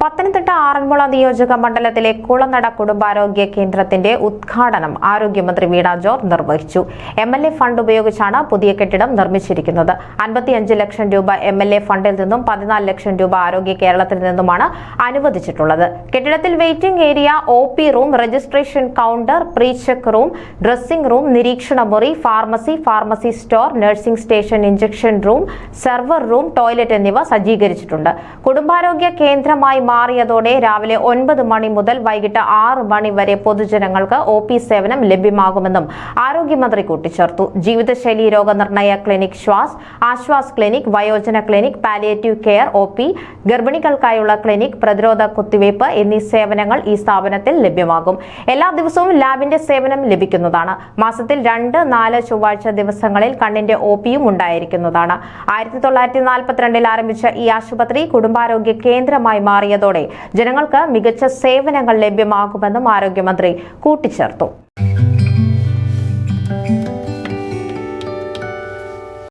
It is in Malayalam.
പത്തനംതിട്ട ആറന്മുള നിയോജക മണ്ഡലത്തിലെ കുളനട കുടുംബാരോഗ്യ കേന്ദ്രത്തിന്റെ ഉദ്ഘാടനം ആരോഗ്യമന്ത്രി വീണ ജോർജ് നിർവഹിച്ചു. എം എൽ എ ഫണ്ട് ഉപയോഗിച്ചാണ് പുതിയ കെട്ടിടം നിർമ്മിച്ചിരിക്കുന്നത്. അൻപത്തിയഞ്ച് ലക്ഷം രൂപ എം എൽ എ ഫണ്ടിൽ നിന്നും പതിനാല് ലക്ഷം രൂപ ആരോഗ്യ കേരളത്തിൽ നിന്നുമാണ് അനുവദിച്ചിട്ടുള്ളത്. കെട്ടിടത്തിൽ waiting area O P room registration counter pre check room dressing room നിരീക്ഷണ മുറി pharmacy pharmacy store nursing station injection room server room toilet എന്നിവ സജ്ജീകരിച്ചിട്ടുണ്ട്. കുടുംബാരോഗ്യ കേന്ദ്രമായി മാറിയതോടെ രാവിലെ ഒൻപത് മണി മുതൽ വൈകിട്ട് ആറ് മണി വരെ പൊതുജനങ്ങൾക്ക് ഒ പി സേവനം ലഭ്യമാകുമെന്നും ആരോഗ്യമന്ത്രി കൂട്ടിച്ചേർത്തു. ജീവിതശൈലി രോഗനിർണയ ക്ലിനിക് ശ്വാസ് ആശ്വാസ് ക്ലിനിക് വയോജന clinic palliative care O P ഗർഭിണികൾക്കായുള്ള clinic പ്രതിരോധ കുത്തിവയ്പ് എന്നീ സേവനങ്ങൾ ഈ സ്ഥാപനത്തിൽ ലഭ്യമാകും. എല്ലാ ദിവസവും ലാബിന്റെ സേവനം ലഭിക്കുന്നതാണ്. മാസത്തിൽ രണ്ട് നാല് ചൊവ്വാഴ്ച ദിവസങ്ങളിൽ കണ്ണിന്റെ ഒ പിയും ഉണ്ടായിരിക്കുന്നതാണ്. ആയിരത്തി തൊള്ളായിരത്തി നാൽപ്പത്തിരണ്ടിൽ ആരംഭിച്ച ഈ ആശുപത്രി കുടുംബാരോഗ്യ കേന്ദ്രമായി മാറിയതോടെ ജനങ്ങൾക്ക് മികച്ച സേവനങ്ങൾ ലഭ്യമാകുമെന്നും ആരോഗ്യമന്ത്രി കൂട്ടിച്ചേർത്തു.